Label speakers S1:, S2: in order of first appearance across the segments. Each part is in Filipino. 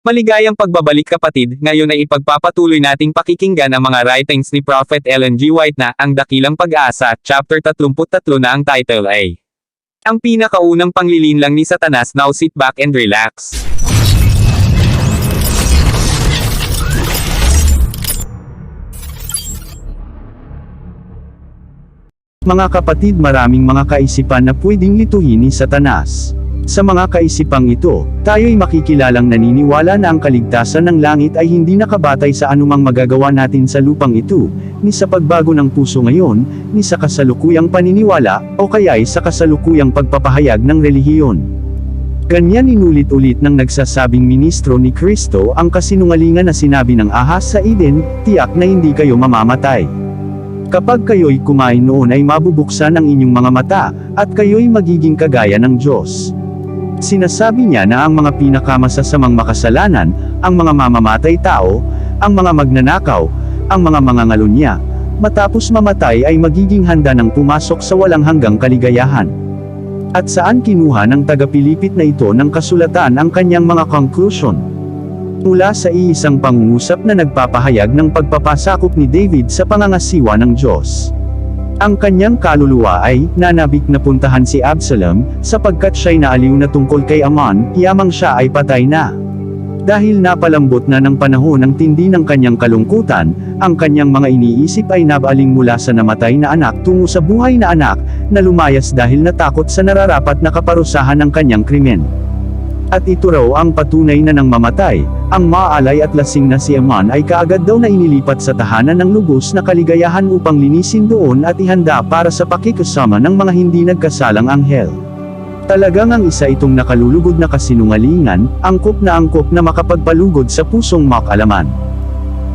S1: Maligayang pagbabalik kapatid, ngayon ay ipagpapatuloy nating pakikinggan ang mga writings ni Prophet Ellen G. White na Ang Dakilang Pag-asa, chapter 33 na ang title ay Ang pinakaunang panglilinlang ni Satanas Now sit back and relax.
S2: Mga kapatid maraming mga kaisipan na pwedeng lituhin ni Satanas. Sa mga kaisipang ito, tayo'y makikilalang naniniwala na ang kaligtasan ng langit ay hindi nakabatay sa anumang magagawa natin sa lupang ito, ni sa pagbago ng puso ngayon, ni sa kasalukuyang paniniwala, o kaya'y sa kasalukuyang pagpapahayag ng relihiyon. Ganyan inulit-ulit ng nagsasabing ministro ni Kristo ang kasinungalingan na sinabi ng ahas sa Eden, tiyak na hindi kayo mamamatay. Kapag kayo'y kumain noon ay mabubuksan ang inyong mga mata, at kayo'y magiging kagaya ng Diyos. Sinasabi niya na ang mga pinakamasasamang makasalanan, ang mga mamamatay tao, ang mga magnanakaw, ang mga mangangalunya, matapos mamatay ay magiging handa ng pumasok sa walang hanggang kaligayahan. At saan kinuha ng tagapilipit na ito ng kasulatan ang kanyang mga conclusion? Mula sa iisang pangungusap na nagpapahayag ng pagpapasakop ni David sa pangangasiwa ng Diyos. Ang kanyang kaluluwa ay, nanabik na puntahan si Absalom, sapagkat siya'y naaliw na tungkol kay Amon, yamang siya ay patay na. Dahil napalambot na ng panahon ang tindi ng kanyang kalungkutan, ang kanyang mga iniisip ay nabaling mula sa namatay na anak tungo sa buhay na anak, na lumayas dahil natakot sa nararapat na kaparusahan ng kanyang krimen. At ito raw ang patunay na nang mamatay, ang maalay at lasing na si Aman ay kaagad daw na inilipat sa tahanan ng lubos na kaligayahan upang linisin doon at ihanda para sa pakikasama ng mga hindi nagkasalang anghel. Talagang ang isa itong nakalulugod na kasinungalingan, angkop na angkop na makapagpalugod sa pusong makalaman.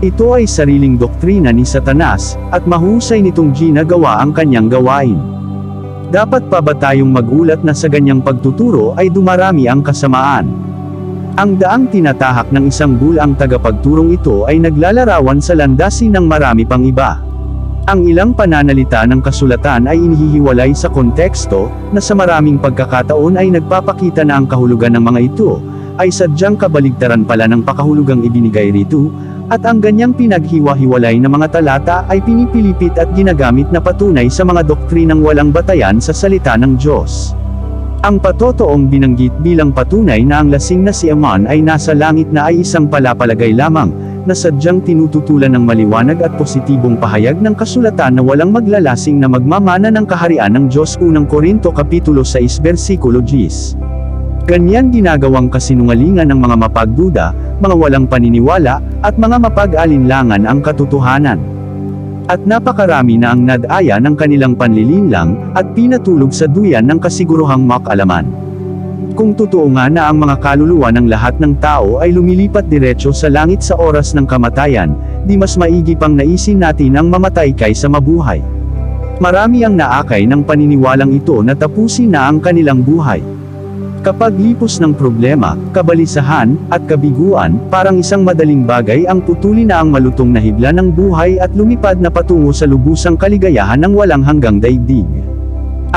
S2: Ito ay sariling doktrina ni Satanas, at mahusay nitong ginagawa ang kanyang gawain. Dapat pa ba tayong magulat na sa ganyang pagtuturo ay dumarami ang kasamaan? Ang daang tinatahak ng isang bulang tagapagturong ito ay naglalarawan sa landasin ng marami pang iba. Ang ilang pananalita ng kasulatan ay inihihiwalay sa konteksto, na sa maraming pagkakataon ay nagpapakita na ang kahulugan ng mga ito, ay sadyang kabaligtaran pala ng pakahulugang ibinigay rito, at ang ganyang pinaghiwa-hiwalay na mga talata ay pinipilipit at ginagamit na patunay sa mga doktrinang walang batayan sa salita ng Diyos. Ang patotoong binanggit bilang patunay na ang lasing na si Aman ay nasa langit na ay isang palapalagay lamang, na sadyang tinututulan ng maliwanag at positibong pahayag ng kasulatan na walang maglalasing na magmamana ng kaharian ng Diyos unang Korinto Kapitulo 6 versikulo 10. Ganyan ginagawang kasinungalingan ng mga mapagduda, mga walang paniniwala, at mga mapag-alinlangan ang katotohanan. At napakarami na ang nadaya ng kanilang panlilinlang, at pinatulog sa duyan ng kasiguruhang makalaman. Kung totoo nga na ang mga kaluluwa ng lahat ng tao ay lumilipat diretso sa langit sa oras ng kamatayan, di mas maigi pang naisin natin ang mamatay kaysa mabuhay. Marami ang naakay ng paniniwalang ito na tapusin na ang kanilang buhay. Kapag lipos ng problema, kabalisahan, at kabiguan, parang isang madaling bagay ang putulin na ang malutong na hibla ng buhay at lumipad na patungo sa lubusang kaligayahan ng walang hanggang daigdig.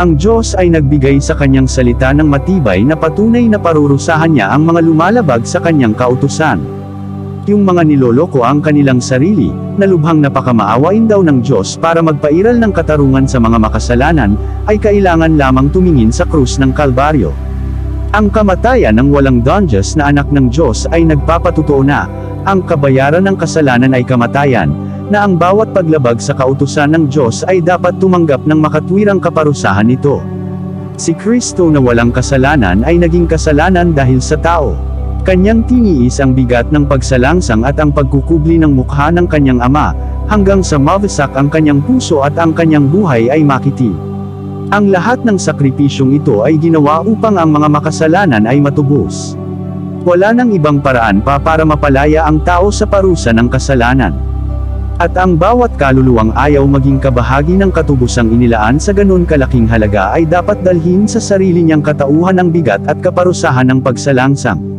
S2: Ang Diyos ay nagbigay sa kanyang salita ng matibay na patunay na parurusahan niya ang mga lumalabag sa kanyang kautusan. Yung mga niloloko ang kanilang sarili, na lubhang napakamaawain daw ng Diyos para magpairal ng katarungan sa mga makasalanan, ay kailangan lamang tumingin sa krus ng Kalbaryo. Ang kamatayan ng walang dungeons na anak ng Diyos ay nagpapatutuo na, ang kabayaran ng kasalanan ay kamatayan, na ang bawat paglabag sa kautusan ng Diyos ay dapat tumanggap ng makatwirang kaparusahan nito. Si Kristo na walang kasalanan ay naging kasalanan dahil sa tao. Kanyang tiniis ang bigat ng pagsalangsang at ang pagkukubli ng mukha ng kanyang ama, hanggang sa mawasak ang kanyang puso at ang kanyang buhay ay makiti. Ang lahat ng sakripisyong ito ay ginawa upang ang mga makasalanan ay matubos. Wala nang ibang paraan pa para mapalaya ang tao sa parusa ng kasalanan. At ang bawat kaluluwang ayaw maging kabahagi ng katubusang inilaan sa ganun kalaking halaga ay dapat dalhin sa sarili niyang katauhan ng bigat at kaparusahan ng pagsalangsang.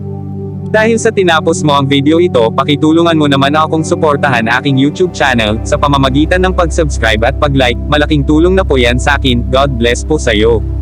S1: Dahil sa tinapos mo ang video ito, pakitulungan mo naman akong suportahan aking YouTube channel, sa pamamagitan ng pag-subscribe at pag-like, malaking tulong na po yan sa akin, God bless po sa'yo.